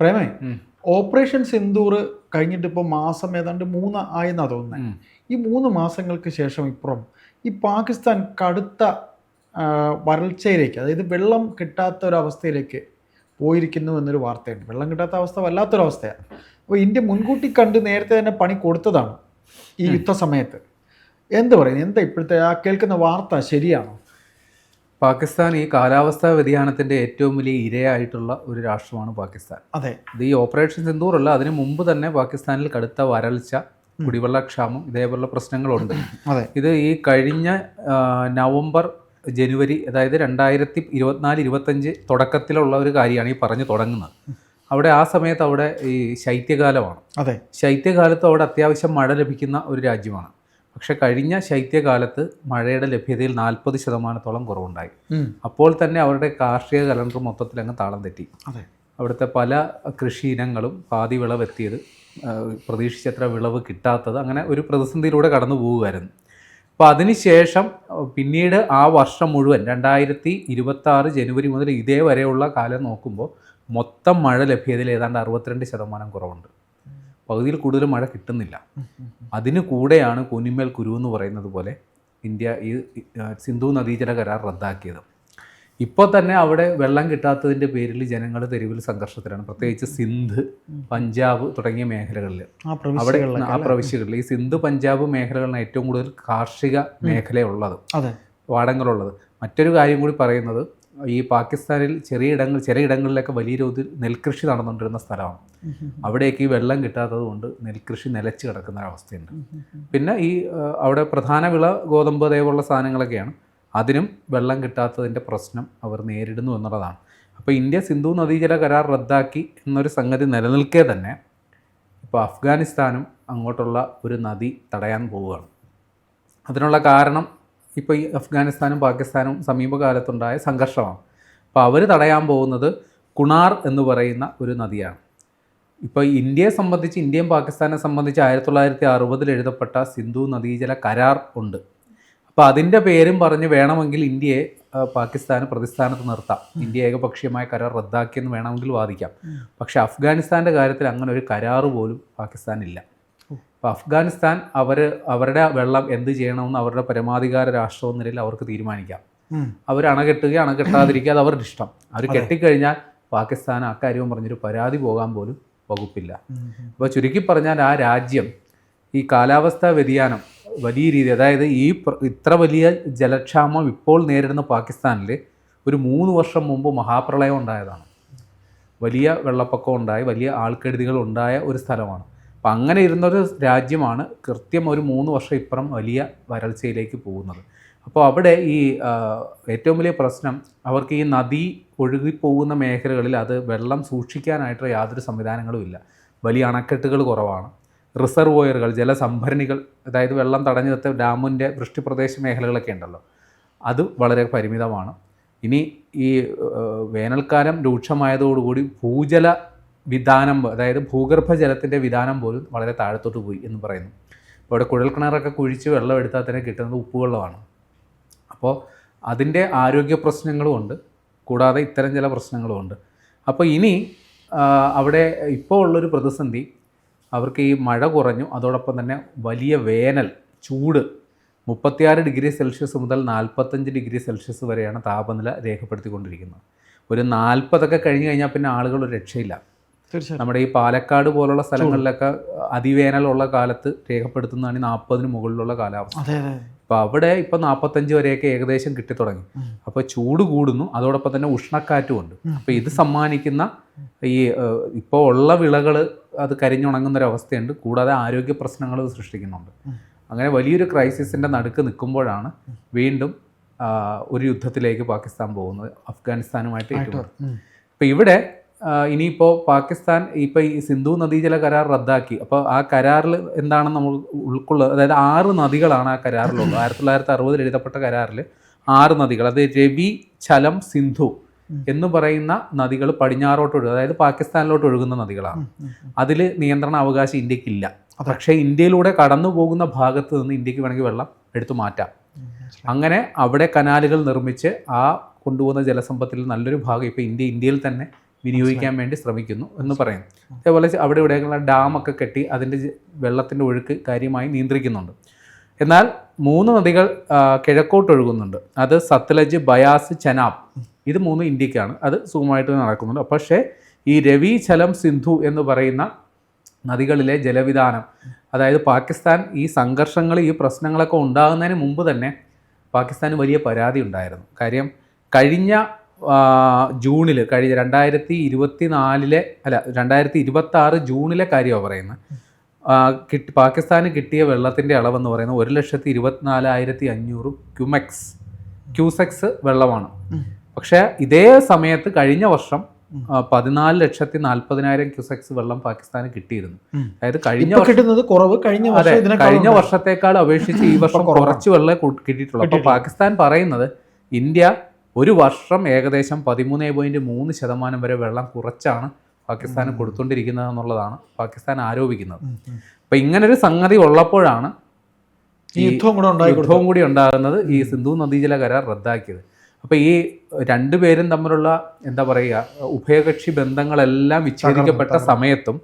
പ്രേമേ operation Sindoor കഴിഞ്ഞിട്ട് ഇപ്പോൾ മാസം ഏതാണ്ട് മൂന്ന് ആയെന്നാ തോന്നുന്നത് ഈ മൂന്ന് മാസങ്ങൾക്ക് ശേഷം ഇപ്പുറം ഈ പാകിസ്ഥാൻ കടുത്ത വരൾച്ചയിലേക്ക് അതായത് വെള്ളം കിട്ടാത്ത ഒരു അവസ്ഥയിലേക്ക് പോയിരിക്കുന്നു എന്നൊരു വാർത്തയുണ്ട്. വെള്ളം കിട്ടാത്ത അവസ്ഥ വല്ലാത്തൊരവസ്ഥയാണ് അപ്പോൾ ഇന്ത്യ മുൻകൂട്ടി കണ്ട് നേരത്തെ തന്നെ പണി കൊടുത്തതാണ് ഈ യുദ്ധസമയത്ത്. എന്ത് പറയുന്നത് എന്താ ഇപ്പോഴത്തെ ആ കേൾക്കുന്ന വാർത്ത ശരിയാണോ? പാകിസ്ഥാൻ ഈ കാലാവസ്ഥാ വ്യതിയാനത്തിന്റെ ഏറ്റവും വലിയ ഇരയായിട്ടുള്ള ഒരു രാഷ്ട്രമാണ് പാകിസ്ഥാൻ. അതെ. ഇത് ഈ ഓപ്പറേഷൻ സിന്ദൂർ അല്ല അതിന് മുമ്പ് തന്നെ പാകിസ്ഥാനിൽ കടുത്ത വരൾച്ച കുടിവെള്ളക്ഷാമം ഇതേപോലുള്ള പ്രശ്നങ്ങളുണ്ട്. അതെ. ഇത് ഈ കഴിഞ്ഞ നവംബർ ജനുവരി അതായത് രണ്ടായിരത്തി ഇരുപത്തിനാല് ഇരുപത്തഞ്ച് തുടക്കത്തിലുള്ള ഒരു കാര്യമാണ് ഈ പറഞ്ഞു തുടങ്ങുന്നത്. അവിടെ ആ സമയത്ത് അവിടെ ഈ ശൈത്യകാലമാണ്. അതെ. ശൈത്യകാലത്ത് അവിടെ അത്യാവശ്യം മഴ ലഭിക്കുന്ന ഒരു രാജ്യമാണ്. പക്ഷെ കഴിഞ്ഞ ശൈത്യകാലത്ത് മഴയുടെ ലഭ്യതയിൽ നാൽപ്പത് ശതമാനത്തോളം കുറവുണ്ടായി. അപ്പോൾ തന്നെ അവരുടെ കാർഷിക കലണ്ടർ മൊത്തത്തിൽ അങ്ങ് താളം തെറ്റി. അതെ. അവിടുത്തെ പല കൃഷി ഇനങ്ങളും പാതി വിളവെത്തിയത് പ്രതീക്ഷിച്ചത്ര വിളവ് കിട്ടാത്തത് അങ്ങനെ ഒരു പ്രതിസന്ധിയിലൂടെ കടന്നു പോവുമായിരുന്നു അപ്പോൾ അതിനുശേഷം പിന്നീട് ആ വർഷം മുഴുവൻ രണ്ടായിരത്തി ഇരുപത്തി ആറ് ജനുവരി മുതൽ ഇതേ വരെയുള്ള കാലം നോക്കുമ്പോൾ മൊത്തം മഴ ലഭ്യതയിൽ ഏതാണ്ട് അറുപത്തിരണ്ട് ശതമാനം കുറവുണ്ട്. പകുതിയിൽ കൂടുതൽ മഴ കിട്ടുന്നില്ല. അതിന് കൂടെയാണ് കുനിമേൽ കുരു എന്ന് പറയുന്നത് പോലെ ഇന്ത്യ ഈ സിന്ധു നദീജല കരാർ റദ്ദാക്കിയത്. ഇപ്പോൾ തന്നെ അവിടെ വെള്ളം കിട്ടാത്തതിന്റെ പേരിൽ ജനങ്ങൾ തെരുവിൽ സംഘർഷത്തിലാണ്. പ്രത്യേകിച്ച് സിന്ധ് പഞ്ചാബ് തുടങ്ങിയ മേഖലകളിൽ അവിടെ ആ പ്രവിശ്യകളിൽ ഈ സിന്ധു പഞ്ചാബ് മേഖലകളിലാണ് ഏറ്റവും കൂടുതൽ കാർഷിക മേഖലയുള്ളത്. അതെ. പാടങ്ങളുള്ളത് മറ്റൊരു കാര്യം കൂടി പറയുന്നത് ഈ പാകിസ്ഥാനിൽ ചെറിയ ഇടങ്ങൾ ചെറിയ ഇടങ്ങളിലൊക്കെ വലിയ തോതിൽ നെൽകൃഷി നടന്നുകൊണ്ടിരുന്ന സ്ഥലമാണ്. അവിടേക്ക് ഈ വെള്ളം കിട്ടാത്തത് കൊണ്ട് നെൽകൃഷി നിലച്ച് കിടക്കുന്ന അവസ്ഥയുണ്ട് പിന്നെ ഈ അവിടെ പ്രധാന വിള ഗോതമ്പ് അതേപോലുള്ള സാധനങ്ങളൊക്കെയാണ്. അതിനും വെള്ളം കിട്ടാത്തതിന്റെ പ്രശ്നം അവർ നേരിടുന്നു എന്നുള്ളതാണ്. അപ്പോൾ ഇന്ത്യ സിന്ധു നദീജല കരാർ റദ്ദാക്കി എന്നൊരു സംഗതി നിലനിൽക്കേ തന്നെ ഇപ്പോൾ അഫ്ഗാനിസ്ഥാനും അങ്ങോട്ടുള്ള ഒരു നദി തടയാൻ പോവുകയാണ്. അതിനുള്ള കാരണം ഇപ്പോൾ ഈ അഫ്ഗാനിസ്ഥാനും പാകിസ്ഥാനും സമീപകാലത്തുണ്ടായ സംഘർഷമാണ്. അപ്പോൾ അവർ തടയാൻ പോകുന്നത് കുണാർ എന്ന് പറയുന്ന ഒരു നദിയാണ്. ഇപ്പോൾ ഇന്ത്യയെ സംബന്ധിച്ച് ഇന്ത്യയും പാകിസ്ഥാനെ സംബന്ധിച്ച് ആയിരത്തി തൊള്ളായിരത്തി അറുപതിൽ എഴുതപ്പെട്ട സിന്ധു നദീജല കരാർ ഉണ്ട്. അപ്പോൾ അതിന്റെ പേരും പറഞ്ഞ് വേണമെങ്കിൽ ഇന്ത്യയെ പാകിസ്ഥാന് പ്രതിസ്ഥാനത്ത് നിർത്താം. ഇന്ത്യ ഏകപക്ഷീയമായ കരാർ റദ്ദാക്കിയെന്ന് വേണമെങ്കിൽ വാദിക്കാം. പക്ഷേ അഫ്ഗാനിസ്ഥാന്റെ കാര്യത്തിൽ അങ്ങനെ ഒരു കരാറ് പോലും പാകിസ്ഥാനില്ല. അപ്പോൾ അഫ്ഗാനിസ്ഥാൻ അവർ അവരുടെ വെള്ളം എന്ത് ചെയ്യണമെന്ന് അവരുടെ പരമാധികാര രാഷ്ട്രമെന്ന നിലയിൽ അവർക്ക് തീരുമാനിക്കാം. അവർ അണകെട്ടുക അണകെട്ടാതിരിക്കുക അത് അവരുടെ ഇഷ്ടം. അവർ കെട്ടിക്കഴിഞ്ഞാൽ പാകിസ്ഥാൻ അക്കാര്യവും പറഞ്ഞൊരു പരാതി പോകാൻ പോലും വകുപ്പില്ല. അപ്പോൾ ചുരുക്കി പറഞ്ഞാൽ ആ രാജ്യം ഈ കാലാവസ്ഥാ വ്യതിയാനം വലിയ രീതി അതായത് ഈ ഇത്ര വലിയ ജലക്ഷാമം ഇപ്പോൾ നേരിടുന്ന പാകിസ്ഥാനിൽ ഒരു മൂന്ന് വർഷം മുമ്പ് മഹാപ്രളയം ഉണ്ടായതാണ്. വലിയ വെള്ളപ്പൊക്കം ഉണ്ടായി വലിയ ആൾക്കെടുതികൾ ഉണ്ടായ ഒരു സ്ഥലമാണ്. അപ്പം അങ്ങനെ ഇരുന്നൊരു രാജ്യമാണ് കൃത്യം ഒരു മൂന്ന് വർഷം ഇപ്പുറം വലിയ വരൾച്ചയിലേക്ക് പോകുന്നത്. അപ്പോൾ അവിടെ ഈ ഏറ്റവും വലിയ പ്രശ്നം അവർക്ക് ഈ നദി ഒഴുകിപ്പോകുന്ന മേഖലകളിൽ അത് വെള്ളം സൂക്ഷിക്കാനായിട്ടുള്ള യാതൊരു സംവിധാനങ്ങളും ഇല്ല. വലിയ അണക്കെട്ടുകൾ കുറവാണ്. റിസർവോയറുകൾ ജലസംഭരണികൾ അതായത് വെള്ളം തടഞ്ഞു നിർത്തിയ ഡാമിന്റെ വൃഷ്ടിപ്രദേശ മേഖലകളൊക്കെ ഉണ്ടല്ലോ. അത് വളരെ പരിമിതമാണ്. ഇനി ഈ വേനൽക്കാലം രൂക്ഷമായതോടുകൂടി ഭൂജല വിധാനം അതായത് ഭൂഗർഭ ജലത്തിന്റെ വിധാനം പോലും വളരെ താഴത്തോട്ട് പോയി എന്ന് പറയുന്നു. അപ്പോൾ ഇവിടെ കുഴൽക്കിണറൊക്കെ കുഴിച്ച് വെള്ളം എടുത്താൽ തന്നെ കിട്ടുന്നത് ഉപ്പുവെള്ളമാണ്. അപ്പോൾ അതിന്റെ ആരോഗ്യ പ്രശ്നങ്ങളും ഉണ്ട്. കൂടാതെ ഇത്തരം ചില പ്രശ്നങ്ങളും ഉണ്ട്. അപ്പോൾ ഇനി അവിടെ ഇപ്പോൾ ഉള്ളൊരു പ്രതിസന്ധി അവർക്ക് ഈ മഴ കുറഞ്ഞു. അതോടൊപ്പം തന്നെ വലിയ വേനൽ ചൂട് മുപ്പത്തിയാറ് ഡിഗ്രി സെൽഷ്യസ് മുതൽ നാൽപ്പത്തഞ്ച് ഡിഗ്രി സെൽഷ്യസ് വരെയാണ് താപനില രേഖപ്പെടുത്തിക്കൊണ്ടിരിക്കുന്നത്. ഒരു നാൽപ്പതൊക്കെ കഴിഞ്ഞ് കഴിഞ്ഞാൽ പിന്നെ ആളുകൾ രക്ഷയില്ല. നമ്മുടെ ഈ പാലക്കാട് പോലുള്ള സ്ഥലങ്ങളിലൊക്കെ അതിവേനലുള്ള കാലത്ത് രേഖപ്പെടുത്തുന്നതാണ് ഈ നാൽപ്പതിന് മുകളിലുള്ള കാലാവസ്ഥ. അതെ അതെ. അപ്പോൾ അവിടെ ഇപ്പോൾ നാൽപ്പത്തഞ്ച് വരെയൊക്കെ ഏകദേശം കിട്ടിത്തുടങ്ങി. അപ്പോൾ ചൂട് കൂടുന്നു. അതോടൊപ്പം തന്നെ ഉഷ്ണക്കാറ്റും ഉണ്ട്. അപ്പൊ അപ്പോൾ ഇത് സമ്മാനിക്കുന്ന ഈ ഇപ്പൊ ഇപ്പോൾ ഉള്ള വിളകൾ അത് കരിഞ്ഞുണങ്ങുന്ന ഒരു അവസ്ഥയുണ്ട് കൂടാതെ ആരോഗ്യ പ്രശ്നങ്ങൾ ഇത് സൃഷ്ടിക്കുന്നുണ്ട് അങ്ങനെ വലിയൊരു ക്രൈസിസിന്റെ നടുക്ക് നിൽക്കുമ്പോഴാണ് വീണ്ടും ഒരു യുദ്ധത്തിലേക്ക് പാകിസ്ഥാൻ പോകുന്നത്. അഫ്ഗാനിസ്ഥാനുമായിട്ട് ഉം. ഇവിടെ ഇനിയിപ്പോൾ പാകിസ്ഥാൻ ഇപ്പോൾ ഈ സിന്ധു നദീജല കരാർ റദ്ദാക്കി. അപ്പോൾ ആ കരാറിൽ എന്താണ് നമ്മൾ ഉൾക്കൊള്ളുക അതായത് ആറ് നദികളാണ് ആ കരാറിലുള്ളത്. ആയിരത്തി തൊള്ളായിരത്തി അറുപതിൽ എഴുതപ്പെട്ട കരാറിൽ ആറ് നദികൾ. അത് രവി ചലം സിന്ധു എന്ന് പറയുന്ന നദികൾ പടിഞ്ഞാറോട്ട് ഒഴുകുക അതായത് പാകിസ്ഥാനിലോട്ട് ഒഴുകുന്ന നദികളാണ്. അതിൽ നിയന്ത്രണ അവകാശം ഇന്ത്യക്കില്ല. പക്ഷേ ഇന്ത്യയിലൂടെ കടന്നു പോകുന്ന ഭാഗത്ത് നിന്ന് ഇന്ത്യയ്ക്ക് വേണമെങ്കിൽ വെള്ളം എടുത്തു മാറ്റാം. അങ്ങനെ അവിടെ കനാലുകൾ നിർമ്മിച്ച് ആ കൊണ്ടുപോകുന്ന ജലസമ്പത്തിൽ നല്ലൊരു ഭാഗം ഇപ്പോൾ ഇന്ത്യ ഇന്ത്യയിൽ തന്നെ വിനിയോഗിക്കാൻ വേണ്ടി ശ്രമിക്കുന്നു എന്ന് പറയുന്നു. അതേപോലെ അവിടെ ഇവിടെയുള്ള ഡാമൊക്കെ കെട്ടി അതിന്റെ വെള്ളത്തിന്റെ ഒഴുക്ക് കാര്യമായി നിയന്ത്രിക്കുന്നുണ്ട്. എന്നാൽ മൂന്ന് നദികൾ കിഴക്കോട്ട് ഒഴുകുന്നുണ്ട്. അത് സത്ലജ് ബയാസ് ചനാബ്. ഇത് മൂന്ന് ഇന്ത്യക്കാണ്. അത് സുഖമായിട്ട് നടക്കുന്നുണ്ട്. പക്ഷേ ഈ രവി ചലം സിന്ധു എന്ന് പറയുന്ന നദികളിലെ ജലവിധാനം അതായത് പാകിസ്ഥാൻ ഈ സംഘർഷങ്ങൾ ഈ പ്രശ്നങ്ങളൊക്കെ ഉണ്ടാകുന്നതിന് മുമ്പ് തന്നെ പാകിസ്ഥാന് വലിയ പരാതി ഉണ്ടായിരുന്നു. കാര്യം കഴിഞ്ഞ ജൂണിൽ കഴിഞ്ഞ രണ്ടായിരത്തി ഇരുപത്തി നാലിലെ അല്ല രണ്ടായിരത്തി ഇരുപത്തി ആറ് ജൂണിലെ കാര്യമാണ് പറയുന്നത് കിട്ടി പാകിസ്ഥാന് കിട്ടിയ വെള്ളത്തിന്റെ അളവെന്ന് പറയുന്നത് ഒരു ലക്ഷത്തി ഇരുപത്തിനാലായിരത്തി അഞ്ഞൂറ് ക്യുമെക്സ്. ക്യൂസെക്സ് വെള്ളമാണ്. പക്ഷേ ഇതേ സമയത്ത് കഴിഞ്ഞ വർഷം പതിനാല് ലക്ഷത്തി നാൽപ്പതിനായിരം ക്യൂസെക്സ് വെള്ളം പാകിസ്ഥാന് കിട്ടിയിരുന്നു. അതായത് കഴിഞ്ഞ കിട്ടുന്നത് കുറവ് കഴിഞ്ഞ അതെ കഴിഞ്ഞ വർഷത്തേക്കാൾ അപേക്ഷിച്ച് ഈ വർഷം കുറച്ച് വെള്ളം കിട്ടിയിട്ടുള്ളൂ. അപ്പോൾ പാകിസ്ഥാൻ പറയുന്നത് ഇന്ത്യ ഒരു വർഷം ഏകദേശം പതിമൂന്ന് പോയിന്റ് മൂന്ന് ശതമാനം വരെ വെള്ളം കുറച്ചാണ് പാകിസ്ഥാന് കൊടുത്തുകൊണ്ടിരിക്കുന്നത് എന്നുള്ളതാണ് പാകിസ്ഥാൻ ആരോപിക്കുന്നത്. അപ്പൊ ഇങ്ങനെ ഒരു ഇങ്ങനൊരു സംഗതി ഉള്ളപ്പോഴാണ് ഈ യുദ്ധവും കൂടെ യുദ്ധവും കൂടി ഉണ്ടാകുന്നത് ഈ സിന്ധു നദീജല കരാർ റദ്ദാക്കിയത്. അപ്പോൾ ഈ രണ്ടുപേരും തമ്മിലുള്ള എന്താ പറയുക ഉഭയകക്ഷി ബന്ധങ്ങളെല്ലാം വിച്ഛേദിക്കപ്പെട്ട സമയത്തും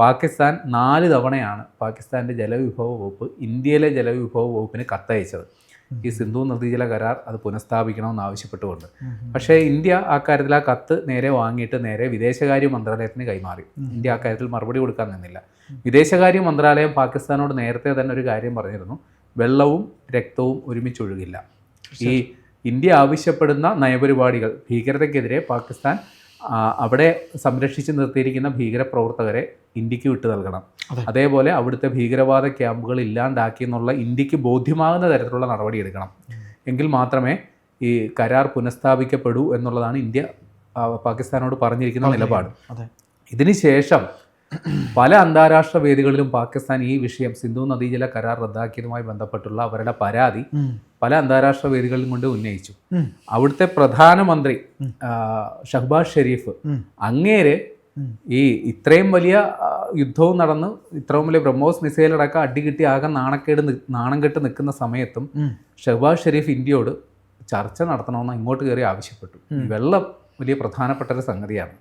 പാകിസ്ഥാൻ നാല് തവണയാണ് പാകിസ്ഥാന്റെ ജലവിഭവ വകുപ്പ് ഇന്ത്യയിലെ ജലവിഭവ വകുപ്പിന് കത്തയച്ചത്. ഈ സിന്ധു നദീജല കരാർ അത് പുനഃസ്ഥാപിക്കണമെന്ന് ആവശ്യപ്പെട്ടുകൊണ്ട്. പക്ഷേ ഇന്ത്യ ആ കാര്യത്തിൽ ആ കത്ത് നേരെ വാങ്ങിയിട്ട് നേരെ വിദേശകാര്യ മന്ത്രാലയത്തിന് കൈമാറി. ഇന്ത്യ ആ കാര്യത്തിൽ മറുപടി കൊടുക്കാൻ നിന്നില്ല. വിദേശകാര്യ മന്ത്രാലയം പാകിസ്ഥാനോട് നേരത്തെ തന്നെ ഒരു കാര്യം പറഞ്ഞിരുന്നു. വെള്ളവും രക്തവും ഒരുമിച്ച് ഒഴുകില്ല ഈ ഇന്ത്യ ആവശ്യപ്പെടുന്ന നയപരിപാടികൾ ഭീകരതയ്ക്കെതിരെ പാകിസ്ഥാൻ അവിടെ സംരക്ഷിച്ച് നിർത്തിയിരിക്കുന്ന ഭീകരപ്രവർത്തകരെ ഇന്ത്യയ്ക്ക് വിട്ടു നൽകണം. അതേപോലെ അവിടുത്തെ ഭീകരവാദ ക്യാമ്പുകൾ ഇല്ലാണ്ടാക്കി എന്നുള്ള ഇന്ത്യയ്ക്ക് ബോധ്യമാകുന്ന തരത്തിലുള്ള നടപടി എടുക്കണം. എങ്കിൽ മാത്രമേ ഈ കരാർ പുനഃസ്ഥാപിക്കപ്പെടൂ എന്നുള്ളതാണ് ഇന്ത്യ പാകിസ്ഥാനോട് പറഞ്ഞിരിക്കുന്ന നിലപാട്. ഇതിനുശേഷം പല അന്താരാഷ്ട്ര വേദികളിലും പാകിസ്ഥാൻ ഈ വിഷയം സിന്ധു നദീജല കരാർ റദ്ദാക്കിയതുമായി ബന്ധപ്പെട്ടുള്ള അവരുടെ പരാതി പല അന്താരാഷ്ട്ര വേദികളിലും കൊണ്ട് ഉന്നയിച്ചു. അവിടുത്തെ പ്രധാനമന്ത്രി ഷഹ്ബാസ് ഷെരീഫ് അങ്ങേരെ ഈ ഇത്രയും വലിയ യുദ്ധവും നടന്ന് ഇത്രയും വലിയ ബ്രഹ്മോസ് മിസൈൽ അടക്കം അടികിട്ടി ആകെ നാണക്കേട് നാണം കെട്ട് നിൽക്കുന്ന സമയത്തും ഷഹ്ബാസ് ഷെരീഫ് ഇന്ത്യയോട് ചർച്ച നടത്തണമെന്ന് ഇങ്ങോട്ട് കയറി ആവശ്യപ്പെട്ടു. വെള്ളം വലിയ പ്രധാനപ്പെട്ട ഒരു സംഗതിയാണ്.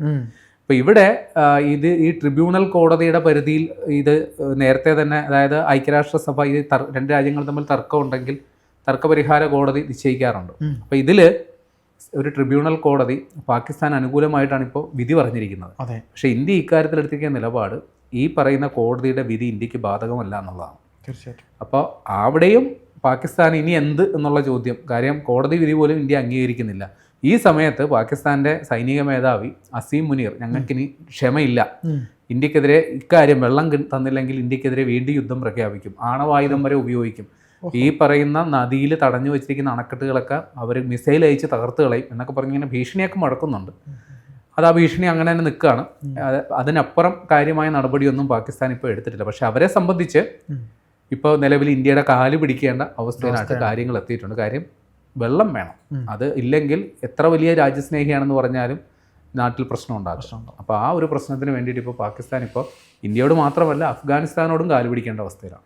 അപ്പോൾ ഇവിടെ ഇത് ഈ ട്രിബ്യൂണൽ കോടതിയുടെ പരിധിയിൽ ഇത് നേരത്തെ തന്നെ അതായത് ഐക്യരാഷ്ട്രസഭ ഇത് തർ- രണ്ട് രാജ്യങ്ങൾ തമ്മിൽ തർക്കമുണ്ടെങ്കിൽ തർക്കപരിഹാര കോടതി നിശ്ചയിക്കാറുണ്ട്. അപ്പോൾ ഇതിൽ ഒരു ട്രിബ്യൂണൽ കോടതി പാകിസ്ഥാൻ അനുകൂലമായിട്ടാണ് ഇപ്പോൾ വിധി പറഞ്ഞിരിക്കുന്നത്. അതെ. പക്ഷേ ഇന്ത്യ ഇക്കാര്യത്തിൽ എടുത്തിരിക്കുന്ന നിലപാട് ഈ പറയുന്ന കോടതിയുടെ വിധി ഇന്ത്യയ്ക്ക് ബാധകമല്ല എന്നുള്ളതാണ്. തീർച്ചയായിട്ടും. അപ്പോൾ അവിടെയും പാകിസ്ഥാൻ ഇനി എന്ത് എന്നുള്ള ചോദ്യം കാര്യം കോടതി വിധി പോലും ഇന്ത്യ അംഗീകരിക്കുന്നില്ല. ഈ സമയത്ത് പാകിസ്ഥാന്റെ സൈനിക മേധാവി അസീം മുനീർ ഞങ്ങൾക്കിനി ക്ഷമയില്ല. ഇന്ത്യക്കെതിരെ ഇക്കാര്യം വെള്ളം തന്നില്ലെങ്കിൽ ഇന്ത്യക്കെതിരെ വീണ്ടും യുദ്ധം പ്രഖ്യാപിക്കും. ആണവായുധം വരെ ഉപയോഗിക്കും. ഈ പറയുന്ന നദിയിൽ തടഞ്ഞു വെച്ചിരിക്കുന്ന അണക്കെട്ടുകളൊക്കെ അവർ മിസൈൽ അയച്ച് തകർത്ത് കളയും എന്നൊക്കെ പറഞ്ഞ് ഇങ്ങനെ ഭീഷണിയൊക്കെ മുടക്കുന്നുണ്ട് അത് ആ ഭീഷണി അങ്ങനെ തന്നെ നിൽക്കുകയാണ്. അതിനപ്പുറം കാര്യമായ നടപടിയൊന്നും പാകിസ്ഥാൻ ഇപ്പോൾ എടുത്തിട്ടില്ല. പക്ഷെ അവരെ സംബന്ധിച്ച് ഇപ്പോൾ നിലവിൽ ഇന്ത്യയുടെ കാൽ പിടിക്കേണ്ട അവസ്ഥയിലായിട്ട് കാര്യങ്ങൾ എത്തിയിട്ടുണ്ട്. കാര്യം വെള്ളം വേണം. അത് ഇല്ലെങ്കിൽ എത്ര വലിയ രാജ്യസ്നേഹിയാണെന്ന് പറഞ്ഞാലും നാട്ടിൽ പ്രശ്നം ഉണ്ടാകും അപ്പോൾ ആ ഒരു പ്രശ്നത്തിന് വേണ്ടിയിട്ട് ഇപ്പോൾ പാകിസ്ഥാൻ ഇപ്പോൾ ഇന്ത്യയോട് മാത്രമല്ല അഫ്ഗാനിസ്ഥാനോടും കാലുപിടിക്കേണ്ട അവസ്ഥയിലാണ്.